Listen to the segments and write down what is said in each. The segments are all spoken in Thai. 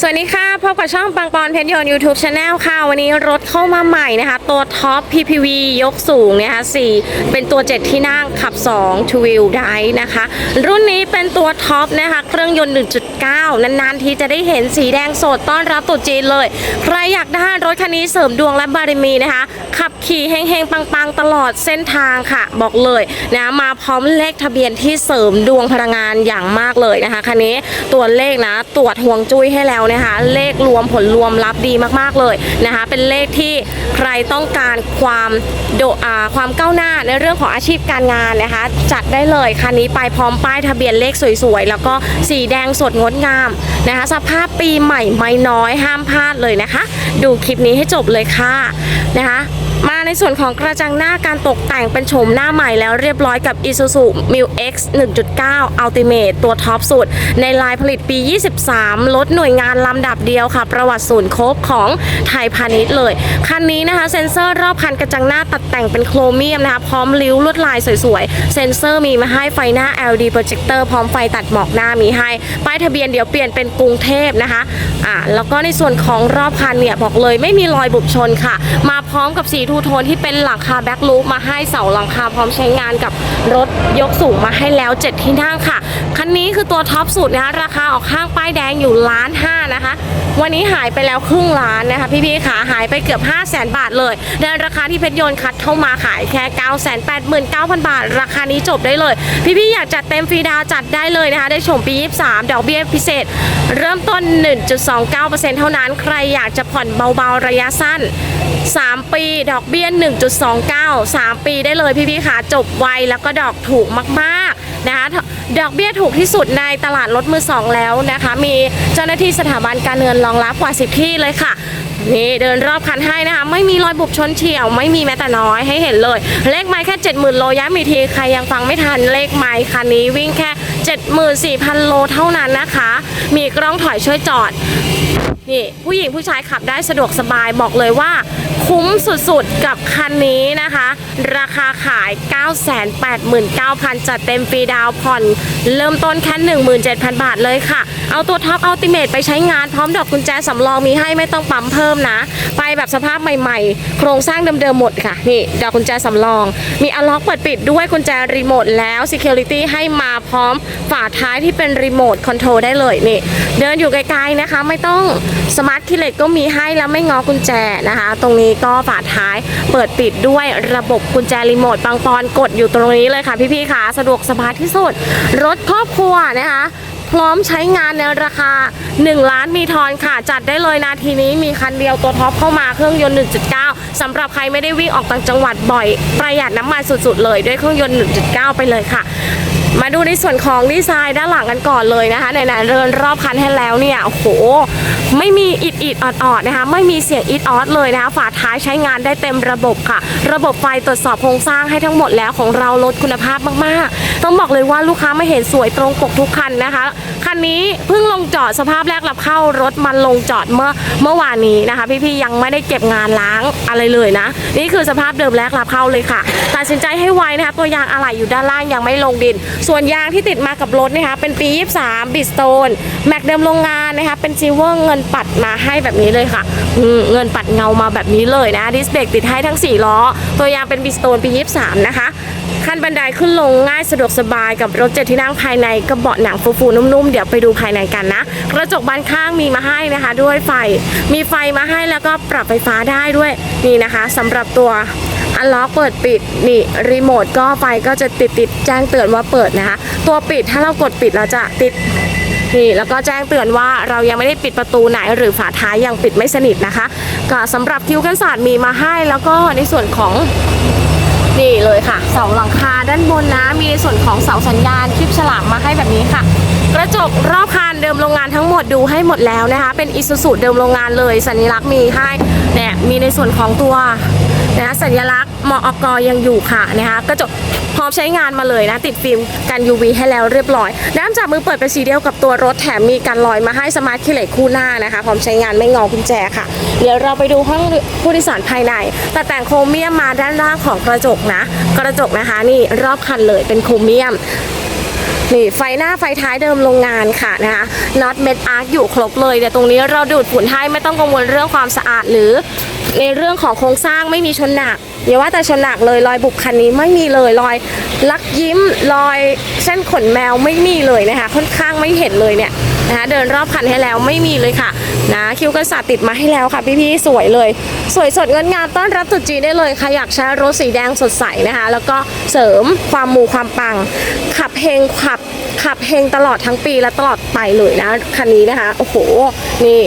สวัสดีค่ะพบกับช่องปังปอนเพชรยนต์ YouTube Channel ค่ะ วันนี้รถเข้ามาใหม่นะคะ ตัวท็อป PPV ยกสูงนะคะ4เป็นตัว 7 ที่นั่งขับ2 2 wheel drive นะคะ รุ่นนี้เป็นตัวท็อปนะคะ เครื่องยนต์ 1.9 นานๆ ทีจะได้เห็นสีแดงสดต้อนรับตุ๊จีนเลย ใครอยากได้รถคันนี้เสริมดวงและบารมีนะคะ ขับขี่เฮงๆ ปังๆ ตลอดเส้นทางค่ะ บอกเลยนะมาพร้อมเลขทะเบียนที่เสริมดวงพลังงานอย่างมากเลยนะคะคันนี้ตัวเลขนะตรวจห่วงจุ้ยให้แล้วนะคะ เลขรวมผลรวมรับดีมากๆเลยนะคะ เป็นเลขที่ใครต้องการความโดอาความก้าวหน้าในเรื่องของอาชีพการงานนะคะ จัดได้เลยคันนี้ไปพร้อมป้ายทะเบียนเลขสวยๆ แล้วก็สีแดงสดงดงามนะคะ สภาพปีใหม่ไม่น้อยห้ามพลาดเลยนะคะ ดูคลิปนี้ให้จบเลยค่ะนะคะ มาในส่วนของกระจังหน้าการตกแต่งเป็นโฉมหน้าใหม่แล้วเรียบร้อยกับ Isuzu m u X 1.9 Ultimate ตัวท็อปสุด ในลายผลิตปี 23 ลดหน่วยงานลำดับเดียวค่ะ ประวัติศูนย์ครบของไทยพาณิชย์เลย คันนี้นะคะเซ็นเซอร์รอบคันกระจังหน้าตัดแต่งเป็นโครเมียมนะคะพร้อมริ้วลวดลายสวยๆ เซ็นเซอร์มีมาให้ไฟหน้า LED projector พร้อมไฟตัดหมอกหน้ามีให้ ป้ายทะเบียนเดี๋ยวเปลี่ยนเป็นกรุงเทพนะคะอ่าแล้วก็ในส่วนของรอบคันเนี่ยบอกเลยไม่มีรอยบุบชนค่ะ มา ร้อมกับสีทูโทนที่เป็นหลังคาแบ็คลูปมาให้เสาหลังคาพร้อมใช้งานกับรถยกสูงมาให้แล้ว 7 ที่นั่งค่ะ คันนี้คือตัวท็อปสุดนะคะราคาออกข้างป้ายแดงอยู่ล้านห้านะคะ วันนี้หายไปแล้วครึ่งล้านนะคะ พี่ๆขาหายไปเกือบ 5 0 0แสนบาทเลยในราคาที่เพชรยนต์คัดเข้ามาขายแค่ 9 8 9 0 0 0 บาท ราคานี้จบได้เลย พี่ๆอยากจัดเต็มฟรีดาวจัดได้เลยนะคะ ได้ชมปี 23ดอกเบี้ยพิเศษ เริ่มต้น 1.29%เท่านั้นใครอยากจะผ่อนเบาๆระยะสั้น 3 ปีดอกเบี้ย1.29 3 ปีได้เลยพี่ๆค่ะจบไวแล้วก็ดอกถูกมากๆนะคะดอกเบี้ยถูกที่สุดในตลาดรถมือสองแล้วนะคะ มีเจ้าหน้าที่สถาบันการเงินรองรับกว่า 10 ที่เลยค่ะนี่เดินรอบคันให้นะคะ ไม่มีรอยบุบชนเฉียว ไม่มีแม้แต่น้อยให้เห็นเลย เลขไม้แค่ 70,000 โลย้ำอีกที ใครยังฟังไม่ทันเลขไม้คันนี้วิ่งแค่ 74,000 โลเท่านั้นนะคะ มีกล้องถอยช่วยจอดนี่ผู้หญิงผู้ชายขับได้สะดวกสบายบอกเลยว่า คุ้มสุดๆ กับคันนี้นะคะ ราคาขาย 989,000 จัดเต็มฟรีดาวผ่อน เริ่มต้นแค่ 17,000 บาทเลยค่ะ เอาตัวท็อปอัลติเมทไปใช้งานพร้อมดอกกุญแจสำรองมีให้ไม่ต้องปั๊มเพิ่มนะ ไปแบบสภาพใหม่ๆ โครงสร้างเดิมๆหมดค่ะ นี่ ดอกกุญแจสำรอง มีอัลล็อกเปิดปิดด้วยกุญแจรีโมทแล้ว Security ให้มาพร้อมฝาท้ายที่เป็นรีโมทคอนโทรลได้เลยนี่ เดินอยู่ไกลๆนะคะ ไม่ต้องสมาร์ทคิเลตก็มีให้แล้วไม่งอกุญแจนะคะ ตรงนี้ก็ฝาท้ายเปิดปิดด้วยระบบกุญแจรีโมทบางปอนกดอยู่ตรงนี้เลยค่ะพี่ๆค่ะสะดวกสบายที่สุด รถครอบครัวนะคะพร้อมใช้งานในราคา 1 ล้านมีทอนค่ะ จัดได้เลยนาทีนี้มีคันเดียวตัวท็อปเข้ามาเครื่องยนต์ 1.9สำหรับใครไม่ได้วิ่งออกต่างจังหวัดบ่อย ประหยัดน้ำมันสุดๆ เลยด้วยเครื่องยนต์ 1.9 ไปเลยค่ะ มาดูในส่วนของดีไซน์ด้านหลังกันก่อนเลยนะคะไหนๆเดินรอบคันให้แล้วเนี่ยโอ้โห ไม่มีอิดอิดออดออดนะคะ ไม่มีเสียงอิดออดเลยนะคะ ฝาท้ายใช้งานได้เต็มระบบค่ะ ระบบไฟตรวจสอบโครงสร้างให้ทั้งหมดแล้วของเราลดคุณภาพมากๆ ต้องบอกเลยว่าลูกค้าไม่เห็นสวยตรงปกทุกคันนะคะ คันนี้เพิ่งลงจอดสภาพแรกรับเข้ารถมันลงจอดเมื่อเมื่อวานนี้นะคะ พี่ๆยังไม่ได้เก็บงานล้างอะไรเลยนะ นี่คือสภาพเดิมแรกรับเข้าเลยค่ะตัดสินใจให้ไวนะคะตัวยางอะไหล่อยู่ด้านล่างยังไม่ลงดิน ส่วนยางที่ติดมากับรถนะคะเป็นปี 23บิสโตนแม็กเดิมโรงงานนะคะเป็นซิเวอร์เงินปัดมาให้แบบนี้เลยค่ะ เงินปัดเงามาแบบนี้เลยนะดิสเบรกติดให้ทั้ง 4 ล้อ ตัวยางเป็นบิสโตนปี 23 นะคะขั้นบันไดขึ้นลงง่ายสะดวกสบายกับรถเจ็ดที่นั่งภายในก็เบาะหนังฟูๆนุ่มๆ เดี๋ยวไปดูภายในกันนะ กระจกบานข้างมีมาให้นะคะ ด้วยไฟมีไฟมาให้แล้วก็ปรับไฟฟ้าได้ด้วยนี่นะคะสำหรับตัวอันล็อกเปิดปิดนี่รีโมทก็ไฟก็จะติดติดแจ้งเตือนว่าเปิดนะคะ ตัวปิดถ้าเรากดปิดเราจะติด นี่แล้วก็แจ้งเตือนว่าเรายังไม่ได้ปิดประตูไหนหรือฝาท้ายยังปิดไม่สนิทนะคะก็สำหรับคิ้วกันศาสตร์มีมาให้แล้วก็ในส่วนของนี่เลยค่ะเสาหลังคาด้านบนนะมีในส่วนของเสาสัญญาณคลิปฉลากมาให้แบบนี้ค่ะ กระจกรอบคันเดิมโรงงานทั้งหมดดูให้หมดแล้วนะคะ เป็นอิซูซุเดิมโรงงานเลยสัญลักษณ์มีให้เนี่ยมีในส่วนของตัว นะสัญลักษณ์มอกยังอยู่ค่ะนะคะกระจกพร้อมใช้งานมาเลยนะ ติดฟิล์มกัน UV ให้แล้วเรียบร้อย น้ำจับมือเปิดเป็นสีเดียวกับตัวรถแถมมีกันลอยมาให้สมาร์ทคิเลตคู่หน้านะคะ พร้อมใช้งานไม่งอกุญแจค่ะ เดี๋ยวเราไปดูห้องผู้โดยสารภายในแต่แต่งโครเมียมมาด้านล่างของกระจกนะ กระจกนะคะนี่รอบคันเลยเป็นโครเมียมนี่ไฟหน้าไฟท้ายเดิมโรงงานค่ะนะคะน็อตเม็ดอาร์คอยู่ครบเลยแต่ตรงนี้เราดูดฝุ่นให้ไม่ต้องกังวลเรื่องความสะอาดหรือ ในเรื่องของโครงสร้างไม่มีชนหนักอย่าว่าแต่ชนหนักเลยรอยบุบคันนี้ไม่มีเลยรอยลักยิ้มรอยเส้นขนแมวไม่มีเลยนะคะ ค่อนข้างไม่เห็นเลยเนี่ยนะคะเดินรอบคันให้แล้วไม่มีเลยค่ะนะคิวกระสาติดมาให้แล้วค่ะพี่ๆสวยเลย สวยสดเงดงามต้อนรับตรุษจีได้เลยค่ะอยากใช้รถสีแดงสดใสนะคะ แล้วก็เสริมความมูความปัง ขับเฮงขับขับเฮงตลอดทั้งปีและตลอดไปเลยนะคันนี้นะคะโอ้โหนี่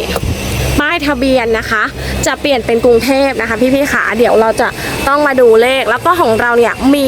ทะเบียนนะคะ จะเปลี่ยนเป็นกรุงเทพนะคะพี่ๆขาเดี๋ยวเราจะต้องมาดูเลข แล้วก็ของเราเนี่ยมี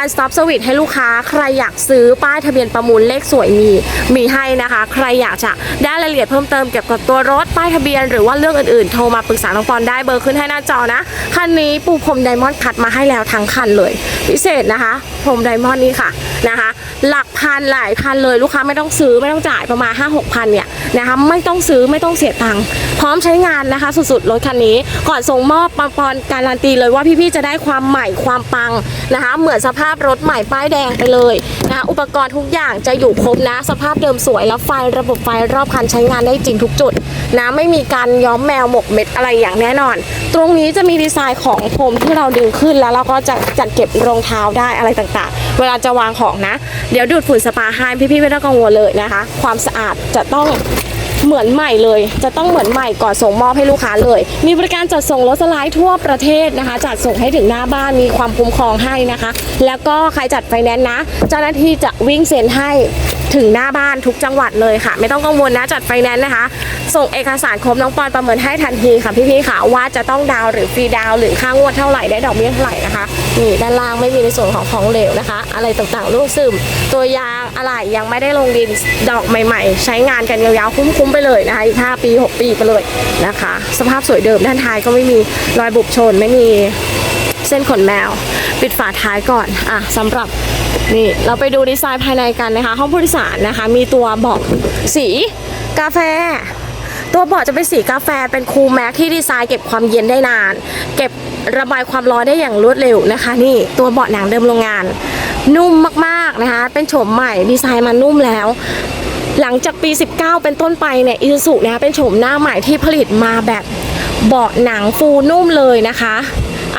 one stop service ให้ลูกค้า ใครอยากซื้อป้ายทะเบียนประมูลเลขสวยมีมีให้นะคะ ใครอยากจะได้รายละเอียดเพิ่มเติมเกี่ยวกับตัวรถป้ายทะเบียน หรือว่าเรื่องอื่นๆ โทรมาปรึกษาน้องปอนได้เบอร์ขึ้นให้หน้าจอนะคันนี้ปูพรมไดมอนด์คัดมาให้แล้วทั้งคันเลย พิเศษนะคะพรมไดมอนด์นี่ค่ะนะคะ หลักพันหลายพันเลยลูกค้าไม่ต้องซื้อไม่ต้องจ่ายประมาณ 5 6พันเนี่ยนะคะไม่ต้องซื้อไม่ต้องเสียตังค์พร้อมใช้งานนะคะ สุดๆรถคันนี้ ก่อนส่งมอบปังปอนการันตีเลยว่าพี่ๆจะได้ความใหม่ความปังนะคะ เหมือนสภาพรถใหม่ป้ายแดงไปเลยนะคะอุปกรณ์ทุกอย่างจะอยู่ครบนะ สภาพเดิมสวยแล้วไฟระบบไฟรอบคันใช้งานได้จริงทุกจุดนะไม่มีการย้อมแมวหมกเม็ดอะไรอย่างแน่นอน ตรงนี้จะมีดีไซน์ของพรมที่เราดึงขึ้นแล้วเราก็จะจัดเก็บรองเท้าได้อะไรต่างๆ เวลาจะวางของนะ เดี๋ยวดูดฝุ่นสปาให้พี่ๆไม่ต้องกังวลเลยนะคะ ความสะอาดจะต้อง เหมือนใหม่เลย จะต้องเหมือนใหม่ก่อนส่งมอบให้ลูกค้าเลย มีบริการจัดส่งรถสไลด์ทั่วประเทศนะคะ จัดส่งให้ถึงหน้าบ้านมีความคุ้มครองให้นะคะ แล้วก็ใครจัดไฟแนนซ์นะ เจ้าหน้าที่จะวิ่งเซ็นให้ ถึงหน้าบ้านทุกจังหวัดเลยค่ะ ไม่ต้องกังวลนะจัดไฟแนนซ์นะคะ ส่งเอกสารครบน้องปอนประเมินให้ทันทีค่ะพี่ๆค่ะว่าจะต้องดาวหรือฟรีดาวหรือค่างวดเท่าไหร่ได้ดอกเบี้ยเท่าไหร่นะคะนี่ด้านล่างไม่มีในส่วนของของเหลวนะคะ อะไรต่างๆลูกซึม ตัวยางอะไรยังไม่ได้ลงดินดอกใหม่ ๆ ใช้งานกันยาวๆคุ้มๆไปเลยนะคะอีก5ปี 6 ปีไปเลยนะคะ สภาพสวยเดิมด้านท้ายก็ไม่มีรอยบุบชนไม่มี เส้นขนแมว ปิดฝาท้ายก่อนอะสำหรับนี่เราไปดูดีไซน์ภายในกันนะคะ ห้องผู้โดยสารนะคะ มีตัวเบาะสีกาแฟ ตัวเบาะจะเป็นสีกาแฟเป็นคูลแม็กที่ดีไซน์เก็บความเย็นได้นาน เก็บระบายความร้อนได้อย่างรวดเร็วนะคะ นี่ตัวเบาะหนังเดิมโรงงาน นุ่มมากๆนะคะ เป็นโฉมใหม่ดีไซน์มานุ่มแล้วหลังจากปี 19 เป็นต้นไปเนี่ยอิซูซุนะคะเป็นโฉมหน้าใหม่ที่ผลิตมาแบบเบาะหนังฟูนุ่มเลยนะคะ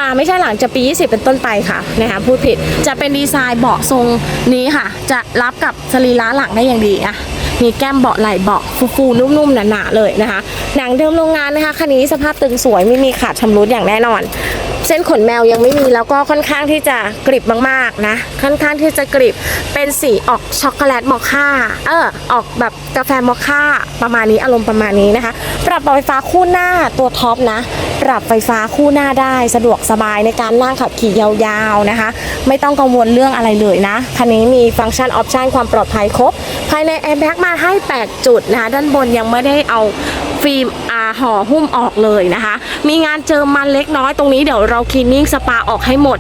าไม่ใช่หลังจากปี 20 เป็นต้นไปค่ะนะคะพูดผิดจะเป็นดีไซน์เบาะทรงนี้ค่ะ จะรับกับสรีระหลังได้อย่างดีอะมีแก้มเบาะไหล่เบาะฟูๆนุ่มๆหนาๆเลยนะคะหนังเดิมโรงงานนะคะคันนี้สภาพตึงสวยไม่มีขาดชำรุดอย่างแน่นอน เส้นขนแมวยังไม่มีแล้วก็ค่อนข้างที่จะกริบมากๆนะค่อนข้างที่จะกริบเป็นสีออกช็อกโกแลตมอคค่าเออออกแบบกาแฟมอคค่าประมาณนี้อารมณ์ประมาณนี้นะคะ ปรับไฟฟ้าคู่หน้าตัวท็อปนะ ปรับไฟฟ้าคู่หน้าได้สะดวกสบายในการนั่งขับขี่ยาวๆนะคะ ไม่ต้องกังวลเรื่องอะไรเลยนะ คันนี้มีฟังก์ชันออปชันความปลอดภัยครบ ภายในแอร์แบ็กมาให้ 8 จุดนะคะ ด้านบนยังไม่ได้เอาฟิล์มอาห่อหุ้มออกเลยนะคะ มีงานเจอมันเล็กน้อยตรงนี้เดี๋ยวเราคลีนนิ่งสปาออกให้หมด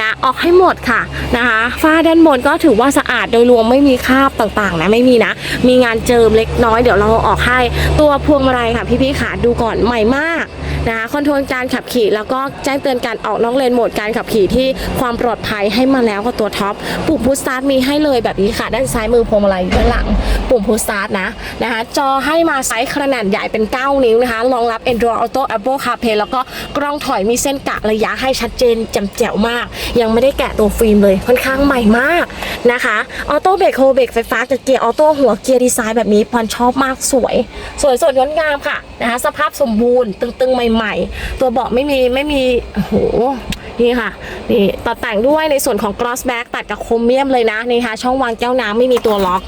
นะออกให้หมดค่ะนะคะฝ้าด้านบนก็ถือว่าสะอาดโดยรวมไม่มีคราบต่างๆนะไม่มีนะ มีงานเจิมเล็กน้อยเดี๋ยวเราอาออกให้ตัวพวงมาลัยค่ะพี่ๆขาดูก่อนใหม่มาก นะคะคอนโทรลการขับขี่ แล้วก็แจ้งเตือนการออกนอกเลนโหมดการขับขี่ที่ความปลอดภัยให้มาแล้วกับตัวท็อปปุ่มพุชสตาร์ทมีให้เลยแบบนี้ค่ะ ด้านซ้ายมือพวงมาลัยด้านหลัง ปุ่มพุชสตาร์ทนะนะคะจอให้มาไซส์ขนาดใหญ่เป็น 9 นิ้วนะคะรองรับ Android Auto Apple CarPlay แล้วก็กล้องถอยมีเส้นกะระยะให้ชัดเจนแจ่มแจ๋วมาก ยังไม่ได้แกะตัวฟิล์มเลยค่อนข้างใหม่มากนะคะออโต้เบรกโฮเบรกไฟฟ้ากับเกียร์ออโต้หัวเกียร์ดีไซน์แบบนี้พรชอบมากสวย สวยสดงดงามค่ะนะคะสภาพสมบูรณ์ตึงๆใหม่ๆตัวเบาะไม่มีไม่มีโอ้โหนี่ค่ะนี่ตัดแต่งด้วยในส่วนของ cross back ตัดกับโครเมียมเลยนะนี่ค่ะช่องวางแก้วน้ำไม่มีตัวล็อก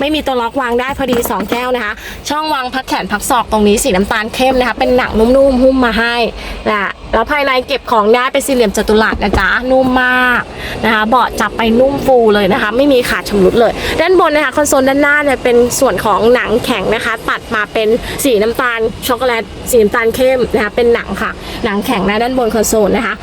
ไม่มีตัวล็อกวางได้พอดี 2 แก้วนะคะ ช่องวางพักแขนพักศอกตรงนี้สีน้ำตาลเข้มนะคะ เป็นหนังนุ่มๆหุ้มมาให้และ แล้วภายในเก็บของได้เป็นสี่เหลี่ยมจัตุรัสนะจ๊ะนุ่มมากนะคะเบาะจับไปนุ่มฟูเลยนะคะ ไม่มีขาดชำรุดเลย ด้านบนนะคะคอนโซลด้านหน้าเนี่ยเป็นส่วนของหนังแข็งนะคะ ตัดมาเป็นสีน้ำตาลช็อกโกแลตสีน้ำตาลเข้มนะคะเป็นหนังค่ะ หนังแข็งนะด้านบนคอนโซลนะคะ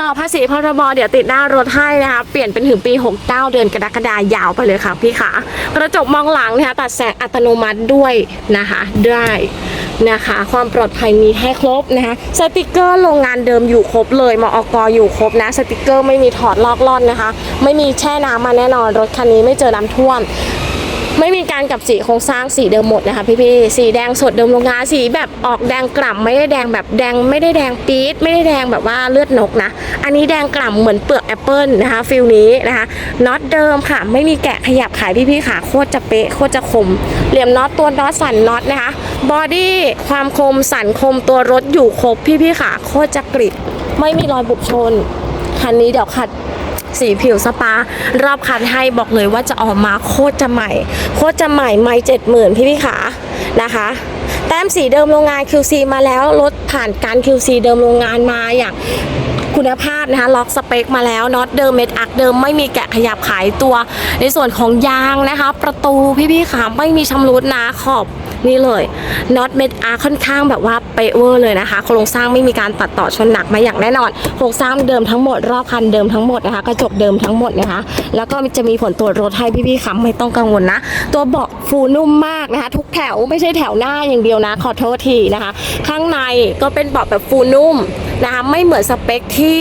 ต่อภาษีพรบเดี๋ยวติดหน้ารถให้นะคะเปลี่ยนเป็นถึงปี 69 เดือนกรกฎาคมยาวไปเลยค่ะพี่ขากระจกมองหลังนะคะตัดแสงอัตโนมัติด้วยนะคะได้นะคะ ความปลอดภัยมีให้ครบนะคะสติกเกอร์โรงงานเดิมอยู่ครบเลยมอกอยู่ครบนะสติกเกอร์ไม่มีถอดลอกล่อนนะคะ ไม่มีแช่น้ำมาแน่นอนรถคันนี้ไม่เจอน้ำท่วม ไม่มีการกลับสีโครงสร้างสีเดิมหมดนะคะพี่ๆสีแดงสดเดิมโรงงานสีแบบออกแดงกล่ำไม่ได้แดงแบบแดงไม่ได้แดงปี๊ดไม่ได้แดงแบบว่าเลือดนกนะ อันนี้แดงกล่ำเหมือนเปลือกแอปเปิลนะคะฟิลนี้นะคะน็อตเดิมค่ะไม่มีแกะขยับขายพี่ๆค่ะโคตรจะเป๊ะโคตรจะคม เหลี่ยมน็อตตัวน็อตสันน็อตนะคะบอดี้ความคมสันคมตัวรถอยู่ครบพี่ๆค่ะโคตรจะกริบไม่มีรอยบุบชนคันนี้เดี๋ยวขัด สีผิวสปารอบคันให้บอกเลยว่าจะออกมาโคตรจะใหม่ โคตรจะใหม่ไม่เจ็ดหมื่นพี่พี่ขานะคะแต้มสีเดิมโรงงาน QC มาแล้วรถผ่านการ QC เดิมโรงงานมาอย่างคุณภาพนะคะล็อกสเปคมาแล้วน็อตเดิมเม็ดอักเดิมไม่มีแกะขยับขายตัว ในส่วนของยางนะคะ ประตูพี่ๆค่ะไม่มีชำรุดนะขอบ นี่เลยน็อตเม็ดอาร์ค่อนข้างแบบว่าเป๊ะเวอร์เลยนะคะ โครงสร้างไม่มีการตัดต่อชนหนักมาอย่างแน่นอน โครงสร้างเดิมทั้งหมดรอบคันเดิมทั้งหมดนะคะกระจกเดิมทั้งหมดนะคะ แล้วก็จะมีผลตรวจรถให้พี่ๆค่ะไม่ต้องกังวลนะ ตัวเบาะฟูนุ่มมากนะคะ ทุกแถวไม่ใช่แถวหน้าอย่างเดียวนะ ขอโทษทีนะคะ ข้างในก็เป็นเบาะแบบฟูนุ่มนะคะไม่เหมือนสเปคที่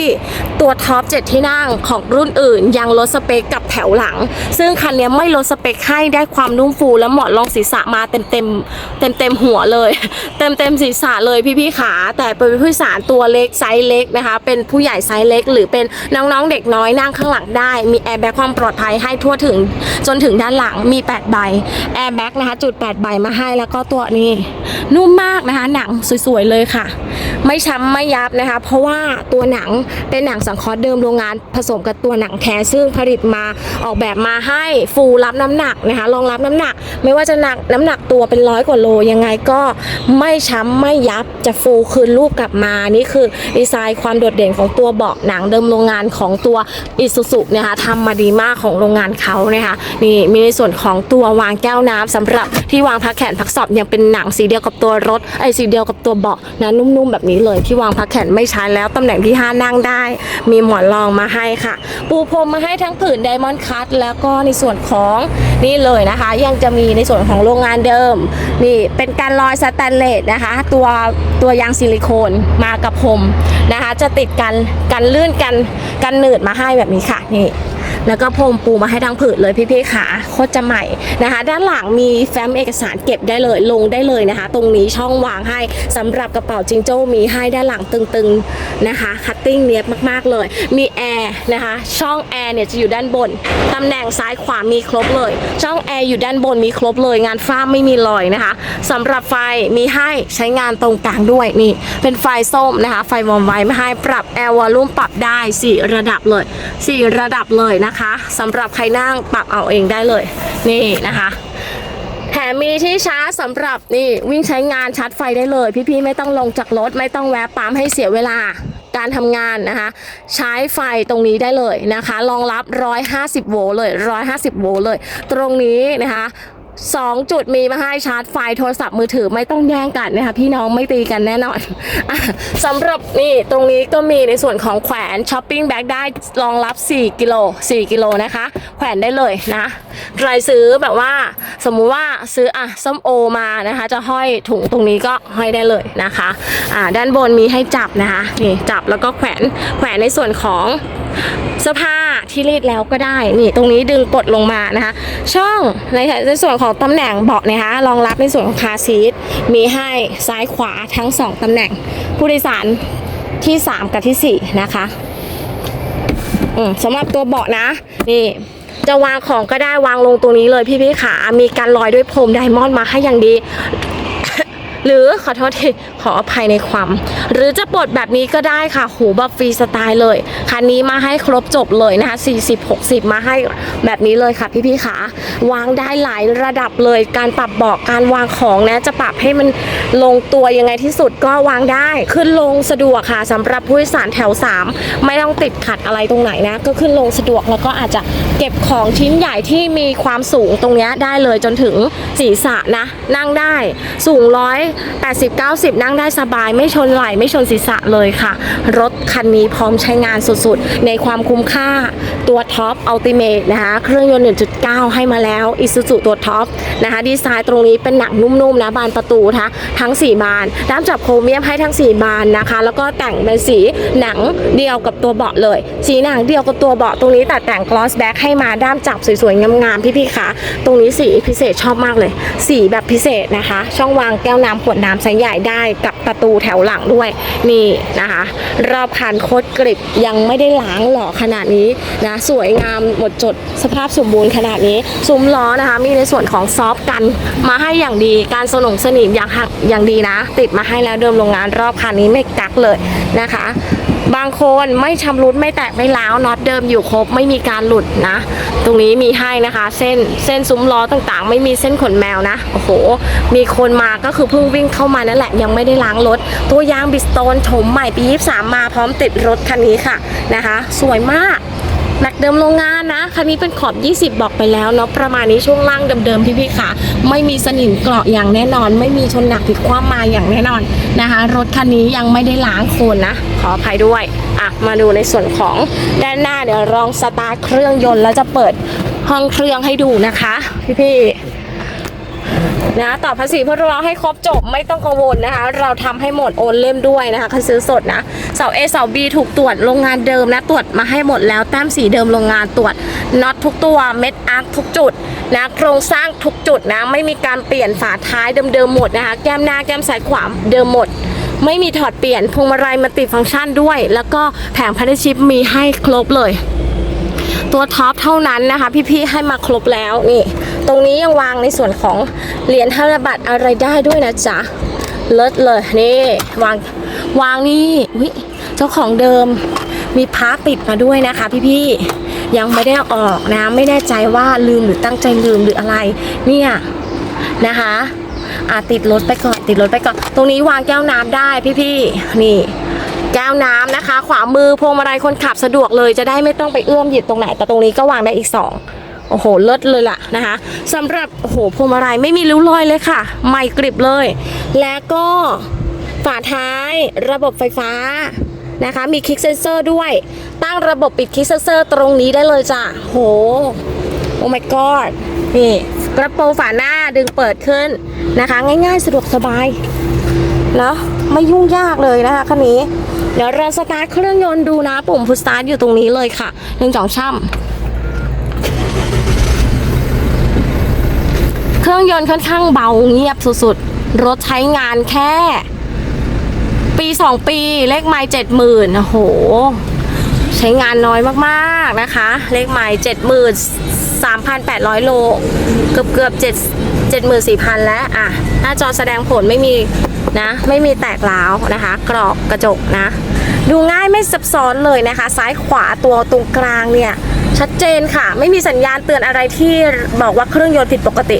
ตัวท็อป7ที่นั่งของรุ่นอื่น ยังลดสเปคกับแถวหลัง ซึ่งคันนี้ไม่ลดสเปคให้ได้ความนุ่มฟูและเหมาะรองศีรษะมาเต็มเต็มเต็มเต็มหัวเลย เต็มเต็มศีรษะเลยพี่ๆขา แต่เป็นผู้สารตัวเล็กไซส์เล็กนะคะ เป็นผู้ใหญ่ไซส์เล็ก หรือเป็นน้องๆเด็กน้อยนั่งข้างหลังได้ มีแอร์แบ็กความปลอดภัยให้ทั่วถึงจนถึงด้านหลังมี8ใบแอร์แบ็กนะคะจุด8ใบมาให้แล้วก็ตัวนี้ นุ่มมากนะคะ หนังสวยๆเลยค่ะ ไม่ช้ำไม่ยับนะคะ เพราะว่าตัวหนังเป็นหนังสังเคราะห์เดิมโรงงานผสมกับตัวหนังแท้ซึ่งผลิตมาออกแบบมาให้ฟูลรับน้ำหนักนะคะรองรับน้ำหนัก ไม่ว่าจะหนักน้ำหนักตัวเป็นร้อยอยกว่าโลยังไงก็ไม่ช้ำไม่ยับจะฟูคืนรูปกลับมานี่คือดีไซน์ความโดดเด่นของตัวเบาะหนังเดิมโรงงานของตัวอิซูซุนะคะทำมาดีมากของโรงงานเขานะคะนี่มีในส่วนของตัววางแก้วน้ำสำหรับที่วางพักแขนพักศอกยังเป็นหนังสีเดียวกับตัวรถไอ้สีเดียวกับตัวเบาะนะนุ่มๆแบบนี้เลยที่วางพักแขนไม่ใช้แล้วตำแหน่งที่5นั่งได้ มีหมอนรองมาให้ค่ะ ปูพรมมาให้ทั้งผืนไดมอนด์คัตแล้วก็ในส่วนของนี่เลยนะคะ ยังจะมีในส่วนของโรงงานเดิมนี่เป็นการลอยสแตนเลสนะคะ ตัวตัวยางซิลิโคนมากับพรมนะคะ จะติดกันกันลื่นกันกันหนืดมาให้แบบนี้ค่ะนี่ แล้วก็พรมปูมาให้ทั้งผืนเลยพี่ๆขาโคตรจะใหม่นะคะ ด้านหลังมีแฟ้มเอกสารเก็บได้เลยลงได้เลยนะคะ ตรงนี้ช่องวางให้สำหรับกระเป๋าจิงโจ้มีให้ด้านหลังตึงๆนะคะคัตติ้งเนียบมากๆเลย มีแอร์นะคะช่องแอร์เนี่ยจะอยู่ด้านบนตำแหน่งซ้ายขวามีครบเลย ช่องแอร์อยู่ด้านบนมีครบเลยงานฝ้าไม่มีรอยนะคะสำหรับไฟมีให้ใช้งานตรงกลางด้วยนี่ เป็นไฟส้มนะคะ ไฟวอร์มไว้ไม่ให้ปรับแอร์วอลลุ่มปรับได้สี่ระดับเลยสี่ระดับเลยนะคะสำหรับใครนั่งปรับเอาเองได้เลย นี่นะคะแถมมีที่ชาร์จสำหรับนี่วิ่งใช้งานชาร์จไฟได้เลย พี่ๆไม่ต้องลงจากรถไม่ต้องแวะปั๊มให้เสียเวลาการทำงานนะคะ ใช้ไฟตรงนี้ได้เลยนะคะรองรับ 150 โวลต์เลย 150 โวลต์เลย ตรงนี้นะคะ สองจุดมีมาให้ชาร์จไฟโทรศัพท์มือถือไม่ต้องแย่งกันนะคะพี่น้องไม่ตีกันแน่นอนอสำหรับนี่ตรงนี้ก็มีในส่วนของแขวนช้อปปิ้งแบ็กได้รองรับ 4 กิโล 4 กิโลนะคะ แขวนได้เลยนะใครซื้อแบบว่า สมมุติว่าซื้ออะส้มโอมานะคะ จะห้อยถุงตรงนี้ก็ห้อยได้เลยนะคะอ่าด้านบนมีให้จับนะคะนี่จับแล้วก็แขวนแขวนในส่วนของเสื้อผ้าที่รีดแล้วก็ได้นี่ตรงนี้ดึงปลดลงมานะคะ ช่องในในส่วนของตำแหน่งเบาะนะคะรองรับในส่วนของคาซีทมีให้ซ้ายขวาทั้งสองตำแหน่ง ผู้โดยสารที่ 3 กับทีสี่ 4 นะคะสำหรับตัวเบาะนะ นี่จะวางของก็ได้วางลงตรงนี้เลยพี่พี่ๆขา มีการลอยด้วยพรมไดมอนด์มาให้อย่างดี หรือขอโทษทีขออภัยในความ หรือจะปลดแบบนี้ก็ได้ค่ะหูแบบฟรีสไตล์เลยคันนี้มาให้ครบจบเลยนะคะ 40 60 มาให้แบบนี้เลยค่ะพี่ๆขาวางได้หลายระดับเลยการปรับเบาะการวางของนะจะปรับให้มันลงตัวยังไงที่สุดก็วางได้ ขึ้นลงสะดวกค่ะสำหรับผู้โดยสารแถว 3 ไม่ต้องติดขัดอะไรตรงไหนนะ ก็ขึ้นลงสะดวกแล้วก็อาจจะเก็บของชิ้นใหญ่ที่มีความสูงตรงนี้ได้เลยจนถึงศีรษะนะ นั่งได้สูงร้อย80 90 นั่งได้สบายไม่ชนไหล่ไม่ชนศีรษะเลยค่ะ รถคันนี้พร้อมใช้งานสุดๆ ในความคุ้มค่าตัวท็อปอัลติเมทนะคะ เครื่องยนต์ 1.9 ให้มาแล้วอิซูซุตัวท็อปนะคะ ดีไซน์ตรงนี้เป็นหนังนุ่มๆนะบานประตูนะคะทั้ง 4 บานด้ามจับโครเมียมให้ทั้ง 4 บานนะคะ แล้วก็แต่งเป็นสีหนังเดียวกับตัวเบาะเลย สีหนังเดียวกับตัวเบาะตรงนี้แต่แต่งกลอสแบ็คให้มาด้ามจับสวยๆงามๆพี่ๆคะตรงนี้สีพิเศษชอบมากเลย สีแบบพิเศษนะคะ ช่องวางแก้วน้ำวดน้ำไซส์ใหญ่ได้กับประตูแถวหลังด้วยนี่นะคะ รอบคันโคตรกริบยังไม่ได้ล้างหล่อขนาดนี้นะสวยงามหมดจดสภาพสมบูรณ์ขนาดนี้ซุ้มล้อนะคะ มีในส่วนของซอฟต์กันมาให้อย่างดีการสนงสนิมอย่างหักอย่างดีนะ ติดมาให้แล้วเดิมโรงงานรอบคันนี้ไม่กักเลยนะคะ บางคนไม่ชำรุดไม่แตกไม่ล้าวน็อตเดิมอยู่ครบไม่มีการหลุดนะ ตรงนี้มีให้นะคะ เส้นเส้นซุ้มล้อต่างๆ ไม่มีเส้นขนแมวนะโอ้โห มีคนมาก็คือเพิ่งวิ่งเข้ามานั่นแหละ ยังไม่ได้ล้างรถ ตัวยางบิสโตนถมใหม่ปี 23 มาพร้อมติดรถคันนี้ค่ะนะคะ สวยมาก แม็กเดิมโรงงานนะ คันนี้เป็นขอบ 20 บอกไปแล้วเนาะประมาณนี้ช่วงล่างเดิมๆพี่ๆค่ะ ไม่มีสนิมเกราะอย่างแน่นอน ไม่มีชนหนักผิดความมาอย่างแน่นอนนะคะ รถคันนี้ยังไม่ได้ล้างโคลนนะ ขออภัยด้วยอะมาดูในส่วนของด้านหน้าเดี๋ยวลองสตาร์ทเครื่องยนต์แล้วจะเปิดห้องเครื่องให้ดูนะคะ พี่ๆ นะต่อภาษีพวกเราให้ครบจบไม่ต้องกังวลนะคะ เราทำให้หมดโอนเล่มด้วยนะคะคันซื้อสดนะเสา A เสา B ถูกตรวจโรงงานเดิมนะตรวจมาให้หมดแล้วแต้มสีเดิมโรงงานตรวจน็อตทุกตัวเม็ดอาร์คทุกจุดนะโครงสร้างทุกจุดนะไม่มีการเปลี่ยนฝาท้ายเดิมๆหมดนะคะแก้มหน้าแก้มซ้ายขวาเดิมหมดไม่มีถอดเปลี่ยนพวงมาลัยมันติดฟังก์ชันด้วย แล้วก็แผงพันธชิปมีให้ครบเลย ตัวท็อปเท่านั้นนะคะ พี่ๆให้มาครบแล้วนี่ ตรงนี้ยังวางในส่วนของเหรียญธนบัตรอะไรได้ด้วยนะจ๊ะเลิศเลยนี่วางวางนี่วิเจ้าของเดิมมีพาร์ติดมาด้วยนะคะ พี่ๆยังไม่ได้ออกนะ ไม่แน่ใจว่าลืมหรือตั้งใจลืมหรืออะไร เนี่ยนะคะอะติดรถไปก่อนติดรถไปก่อน ตรงนี้วางแก้วน้ำได้พี่ๆนี่ แก้วน้ำนะคะ ขวามือพวงมาลัยคนขับสะดวกเลยจะได้ไม่ต้องไปเอื้อมหยิบตรงไหน แต่ตรงนี้ก็วางได้อีกสองโอ้โห เลิศเลยล่ะนะคะสำหรับโอ้โหพวงมาลัยไม่มีริ้วรอยเลยค่ะใหม่กริบเลย แล้วก็ฝาท้ายระบบไฟฟ้านะคะ มีคลิกเซนเซอร์ด้วย ตั้งระบบปิดคลิกเซนเซอร์ตรงนี้ได้เลยจ้ะโห โอ้ my god นี่ กระโปรงฝาหน้าดึงเปิดขึ้นนะคะ ง่ายๆสะดวกสบายเนาะ ไม่ยุ่งยากเลยนะคะคันนี้ เดี๋ยวเราสตาร์ทเครื่องยนต์ดูนะ ปุ่มพุชสตาร์ทอยู่ตรงนี้เลยค่ะหนึ่งสองช่ำเครื่องยนต์ค่อนข้างเบาเงียบสุดๆ รถใช้งานแค่ ปี 2 ปีเลขไมล์เจ็ดหมื่นโอ้โห ใช้งานน้อยมากๆนะคะ เลขไมล์เจ็ดหมื่นสามพันแปดร้อยโล เกือบเกือบเจ็ดเจ็ดหมื่นสี่พันแล้ว อะ หน้าจอแสดงผลไม่มี นะ ไม่มีแตกร้าวนะคะ กรอบกระจกนะ ดูง่ายไม่ซับซ้อนเลยนะคะ ซ้ายขวาตัวตรงกลางเนี่ยชัดเจนค่ะ ไม่มีสัญญาณเตือนอะไรที่บอกว่าเครื่องยนต์ผิดปกติ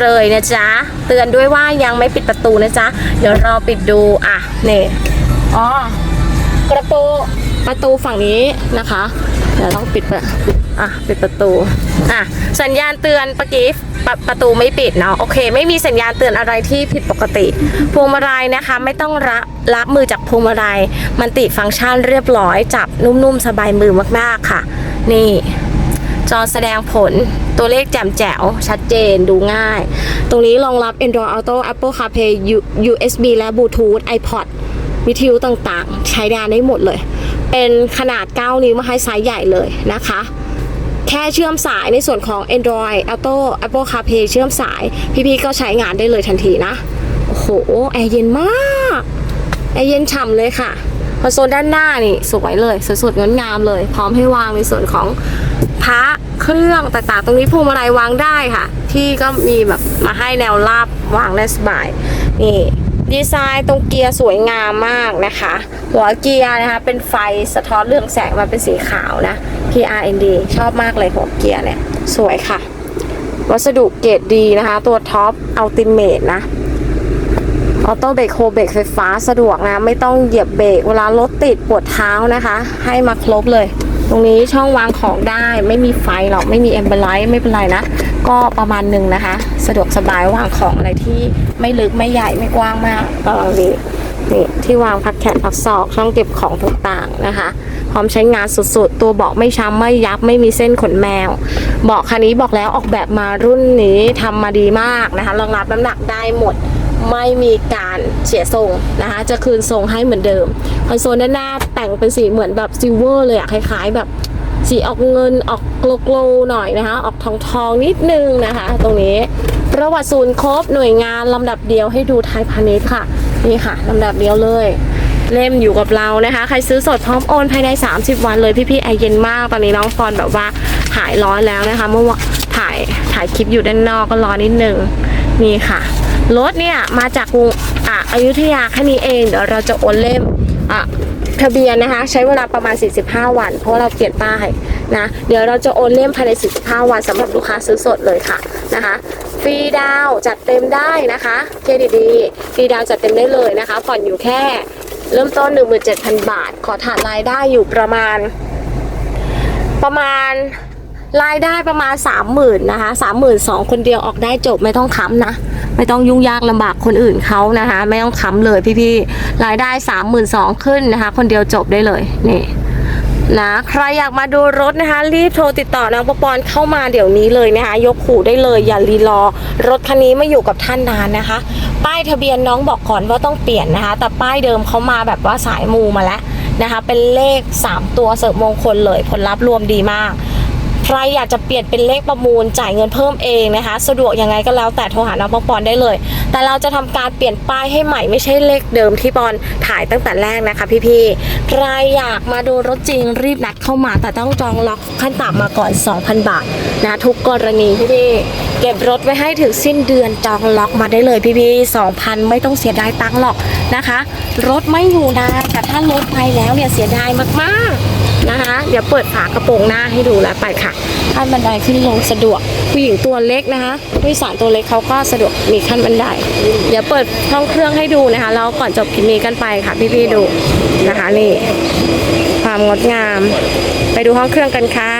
เลยนะจ๊ะ เตือนด้วยว่ายังไม่ปิดประตูนะจ๊ะ เดี๋ยวรอปิดดูอะนี่อ๋อกระโปรงประตูฝั่งนี้นะคะ เดี๋ยวต้องปิดปอะปิดประตู อะสัญญาณเตือนเมื่อกี้ปประตูไม่ปิดเนาะโอเค ไม่มีสัญญาณเตือนอะไรที่ผิดปกติพวงมาลัยนะคะ ไม่ต้องรับรับมือจากพวงมาลัยมันติดฟังก์ชันเรียบร้อย จับนุ่มๆ สบายมือมากๆค่ะ นี่จอแสดงผลตัวเลขแจ่มแจ๋ว ชัดเจนดูง่าย ตรงนี้รองรับ Android Auto Apple CarPlay USB และ Bluetooth iPod วิทยุต่างๆ ใช้งานได้หมดเลย เป็นขนาด 9 นิ้วมาให้ไซส์ใหญ่เลยนะคะ แค่เชื่อมสายในส่วนของ Android Auto Apple CarPlay เชื่อมสาย พี่ๆก็ใช้งานได้เลยทันทีนะ โอ้โห แอร์เย็นมากแอร์เย็นฉ่ำเลยค่ะพอโซนด้านหน้านี่สวยเลยสวยๆงดงามเลย พร้อมให้วางในส่วนของพระเครื่องต่างๆ ตรงนี้พวงมาลัยวางได้ค่ะ ที่ก็มีแบบมาให้แนวราบวางได้สบายนี่ ดีไซน์ตรงเกียร์สวยงามมากนะคะ หัวเกียร์นะคะ เป็นไฟสะท้อนเรืองแสงมาเป็นสีขาวนะ PRND ชอบมากเลยหัวเกียร์เนี่ย สวยค่ะ วัสดุเกรดดีนะคะ ตัวท็อปอัลติเมทนะออโต้เบรกโฮเบรกไฟฟ้าสะดวกนะ ไม่ต้องเหยียบเบรกเวลารถติดปวดเท้านะคะ ให้มาครบเลย ตรงนี้ช่องวางของได้ไม่มีไฟหรอกไม่มีแอมเบอร์ไลท์ไม่เป็นไรนะ ก็ประมาณหนึ่งนะคะ สะดวกสบายวางของอะไรที่ไม่ลึกไม่ใหญ่ไม่กว้างมากกำลังดีนี่ที่วางพักแขนพักศอกช่องเก็บของต่างๆนะคะ พร้อมใช้งานสุดๆ ตัวเบาะไม่ช้ำไม่ยับไม่มีเส้นขนแมว เบาะคันนี้บอกแล้วออกแบบมารุ่นนี้ทำมาดีมากนะคะรองรับน้ำหนักได้หมด ไม่มีการเสียทรงนะคะ จะคืนทรงให้เหมือนเดิม คอนโซลด้านหน้าแต่งเป็นสีเหมือนแบบซิลเวอร์เลยอะคล้ายๆ แบบสีออกเงินออกโกลโกลหน่อยนะคะ ออกทองทองนิดนึงนะคะ ตรงนี้ประวัติศูนย์ครบหน่วยงานลำดับเดียวให้ดูไทยพาณิชย์ค่ะ นี่ค่ะลำดับเดียวเลยเล่มอยู่กับเรานะคะ ใครซื้อสดพร้อมโอนภายใน 30 วันเลยพี่ๆแอเย็นมาก ตอนนี้น้องฟอนแบบว่าหายร้อนแล้วนะคะ เมื่อวานถ่ายถ่ายคลิปอยู่ด้านนอกก็ร้อนนิดนึงนี่ค่ะ รถเนี่ยมาจากกรุงอะอยุธยาแค่นี้เองเดี๋ยวเราจะโอนเล่มอะทะเบียนนะคะ ใช้เวลาประมาณ 45 วัน เพราะเราเปลี่ยนป้ายนะเดี๋ยวเราจะโอนเล่มภายใน 45 วันสำหรับลูกค้าซื้อสดเลยค่ะนะคะฟรีดาวจัดเต็มได้นะคะเครดิตดีฟรีดาวจัดเต็มได้เลยนะคะ ผ่อนอยู่แค่เริ่มต้น 17,000 บาท ขอฐานรายได้อยู่ประมาณประมาณ รายได้ประมาณ 30,000นะคะ32,000คนเดียวออกได้จบไม่ต้องค้ำนะ ไม่ต้องยุ่งยากลำบากคนอื่นเขานะคะ ไม่ต้องค้ำเลยพี่ๆรายได้ 32,000ขึ้นนะคะ คนเดียวจบได้เลยนี่นะใครอยากมาดูรถนะคะ รีบโทรติดต่อน้องปปอนเข้ามาเดี๋ยวนี้เลยนะคะ ยกขู่ได้เลยอย่ารีรอ รถคันนี้ไม่อยู่กับท่านนานนะคะ ป้ายทะเบียนน้องบอกก่อนว่าต้องเปลี่ยนนะคะ แต่ป้ายเดิมเขามาแบบว่าสายมูมาแล้วนะคะ เป็นเลข 3 ตัวเสริมมงคลเลยผลลัพธ์รวมดีมาก ใครอยากจะเปลี่ยนเป็นเลขประมูลจ่ายเงินเพิ่มเองนะคะ สะดวกยังไงก็แล้วแต่โทรหาน้องปองปอนได้เลย แต่เราจะทำการเปลี่ยนป้ายให้ใหม่ไม่ใช่เลขเดิมที่ปอนถ่ายตั้งแต่แรกนะคะ พี่ๆใครอยากมาดูรถจริงรีบนัดเข้ามา แต่ต้องจองล็อกขั้นต่ำมาก่อน 2,000 บาทนะทุกกรณีพี่ๆเก็บรถไว้ให้ถึงสิ้นเดือนจองล็อกมาได้เลยพี่ๆ2,000 ไม่ต้องเสียดายตังค์หรอกนะคะ รถไม่อยู่นานแต่ถ้ารถไปแล้วเนี่ยเสียดายมากๆนะคะ เดี๋ยวเปิดฝากระโปรงหน้าให้ดูแล้วไปค่ะขั้นบันไดขึ้นลงสะดวกผู้หญิงตัวเล็กนะคะผู้โดยสารตัวเล็กเขาก็สะดวกมีขั้นบันได เดี๋ยวเปิดห้องเครื่องให้ดูนะคะแล้วก่อนจบคลิปนี้กันไปค่ะพี่ๆดูนะคะนี่ ความงดงาม ไปดูห้องเครื่องกันค่ะ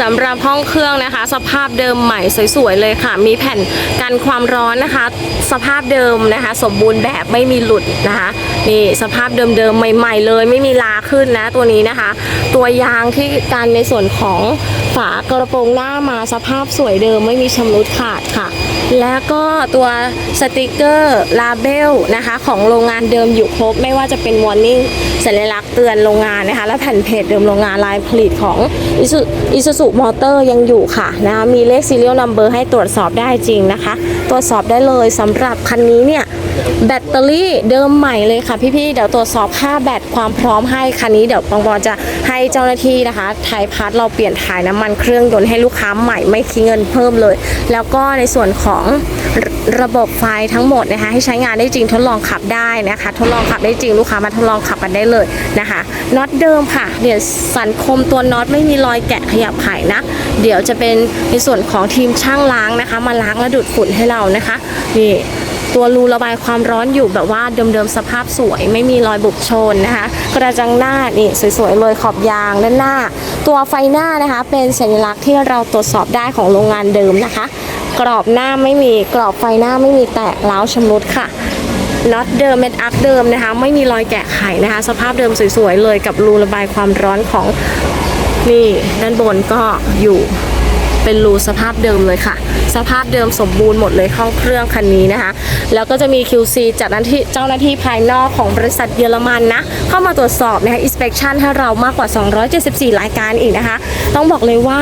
สำหรับห้องเครื่องนะคะ สภาพเดิมใหม่สวยๆเลยค่ะ มีแผ่นกันความร้อนนะคะ สภาพเดิมนะคะ สมบูรณ์แบบไม่มีหลุดนะคะนี่สภาพเดิมๆใหม่ ๆ เลย ไม่มีลาขึ้นนะตัวนี้นะคะ ตัวยางที่กันในส่วนของฝากระโปรงหน้ามาสภาพสวยเดิมไม่มีชำรุดขาดค่ะ แล้วก็ตัวสติกเกอร์ลาเบลนะคะ ของโรงงานเดิมอยู่ครบ ไม่ว่าจะเป็นวอร์นิ่งสัญลักษณ์เตือนโรงงานนะคะ และแผ่นเพจเดิมโรงงานลายผลิตของอิสุอิสุมอเตอร์ยังอยู่ค่ะนะคะมีเลข serial number ให้ตรวจสอบได้จริงนะคะ ตรวจสอบได้เลยสำหรับคันนี้เนี่ยแบตเตอรี่เดิมใหม่เลยค่ะพี่ๆเดี๋ยวตรวจสอบค่าแบตความพร้อมให้คันนี้เดี๋ยวปองบอลจะ ให้เจ้าหน้าที่นะคะไทยพัทเราเปลี่ยนถ่ายน้ำมันเครื่องยนต์ให้ลูกค้าใหม่ไม่คิดเงินเพิ่มเลย แล้วก็ในส่วนของระบบไฟทั้งหมดนะคะให้ใช้งานได้จริงทดลองขับได้นะคะ ทดลองขับได้จริงลูกค้ามาทดลองขับกันได้เลยนะคะน็อตเดิมค่ะ เดี๋ยวสันคมตัวน็อตไม่มีรอยแกะขยับไขนะ เดี๋ยวจะเป็นในส่วนของทีมช่างล้างนะคะ มาล้างและดูดฝุ่นให้เรานะคะนี่ ตัวรูระบายความร้อนอยู่แบบว่าเดิมๆสภาพสวย ไม่มีรอยบุบชนนะคะ กระจังหน้านี่สวยๆเลยขอบยางด้านหน้า ตัวไฟหน้านะคะ เป็นสัญลักษณ์ที่เราตรวจสอบได้ของโรงงานเดิมนะคะ กรอบหน้าไม่มีกรอบไฟหน้าไม่มีแตกร้าวชำรุดค่ะน็อตเดิมเม็ดอัพเดิมนะคะ ไม่มีรอยแกะไขนะคะ สภาพเดิมสวยๆเลยกับรูระบายความร้อนของนี่ด้านบนก็อยู่ เป็นรูสภาพเดิมเลยค่ะ สภาพเดิมสมบูรณ์หมดเลยห้องเครื่องคันนี้นะคะ แล้วก็จะมี QC จากหน้นที่เจ้าหน้าที่ภายนอกของบริษัทเยอรมันนะ เข้ามาตรวจสอบนะคะ inspection ให้เรามากกว่า 274 รายการอีกนะคะ ต้องบอกเลยว่า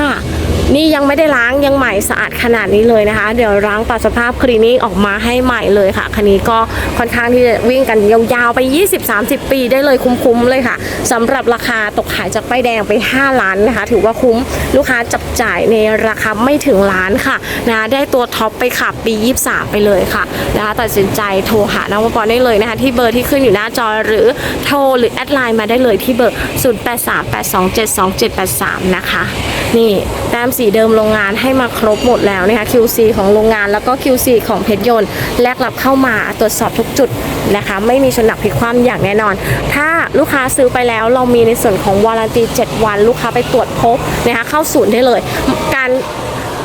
นี่ยังไม่ได้ล้างยังใหม่สะอาดขนาดนี้เลยนะคะ เดี๋ยวล้างปรับสภาพคลีนิ่งออกมาให้ใหม่เลยค่ะ คันนี้ก็ค่อนข้างที่จะวิ่งกันยาวๆไป 20-30 ปีได้เลยคุ้มๆเลยค่ะสำหรับราคาตกขายจากป้ายแดงไป 5 ล้านนะคะ ถือว่าคุ้มลูกค้าจับจ่ายในราคาไม่ถึงล้านค่ะนะได้ตัวท็อปไปขับปี 23 ไปเลยค่ะนะคะตัดสินใจโทรหานวปอได้เลยนะคะ ที่เบอร์ที่ขึ้นอยู่หน้าจอหรือโทรหรือแอดไลน์มาได้เลยที่เบอร์ 0838272783 นะคะ นี่แต้มสีเดิมโรงงานให้มาครบหมดแล้วนะคะ QC ของโรงงานแล้วก็ QC ของเพชรยนต์แลกรับเข้ามาตรวจสอบทุกจุดนะคะ ไม่มีชนหนักผิดความอย่างแน่นอน ถ้าลูกค้าซื้อไปแล้วเรามีในส่วนของวารันตี 7 วัน ลูกค้าไปตรวจพบนะคะเข้าศูนย์ได้เลย การ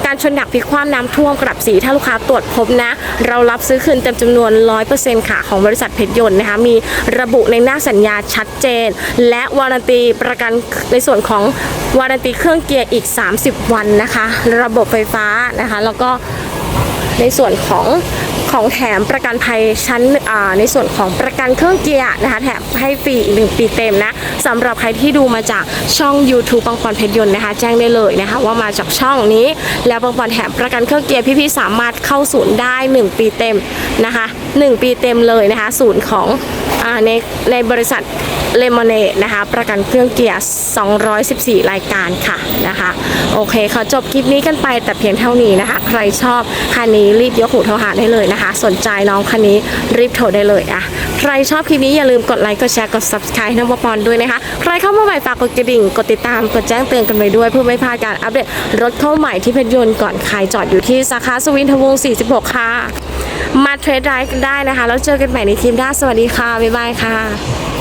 การชนหนักพลิกคว่ำน้ำท่วมกลับสีถ้าลูกค้าตรวจพบนะ เรารับซื้อคืนเต็มจำนวน 100%ค่ะของบริษัทเพชรยนต์นะคะมีระบุในหน้าสัญญาชัดเจน และวารันตีประกันในส่วนของวารันตีเครื่องเกียร์อีก 30 วันนะคะ ระบบไฟฟ้านะคะ แล้วก็ในส่วนของ ของแถมประกันภัยชั้นในส่วนของประกันเครื่องเกียร์นะคะแถมให้ฟรีอีกหนึ่งปีเต็มนะสำหรับใครที่ดูมาจากช่อง YouTube ปังปอนเพชรยนต์นะคะ แจ้งได้เลยนะคะ ว่ามาจากช่องนี้ แล้วปังปอนแถมประกันเครื่องเกียร์พี่ๆสามารถเข้าศูนย์ได้ 1 ปีเต็มนะคะ 1 ปีเต็มเลยนะคะ ศูนย์ของอในในบริษัท เลมอนเนนะคะ ประกันเครื่องเกียร์ 214 รายการค่ะนะคะ โอเคขอจบคลิปนี้กันไปแต่เพียงเท่านี้นะคะ ใครชอบคันนี้รีบยกหูโทรหาได้เลยนะคะ สนใจน้องคันนี้รีบโทรได้เลยอะใครชอบคลิปนี้อย่าลืมกดไลค์กดแชร์กด subscribe น้องปอปอนด้วยนะคะ ใครเข้ามาใหม่ฝากกดกระดิ่ง กดติดตามกดแจ้งเตือนกันไปด้วย เพื่อไม่พลาดการอัปเดตรถเข้าใหม่ที่เพชรยนต์ก่อนใครจอดอยู่ที่สาขาสวินทวงศ์46 ค่ะ มาเทรดไดร์กันได้นะคะ แล้วเจอกันใหม่ในคลิปหน้าสวัสดีค่ะบ๊ายบายค่ะ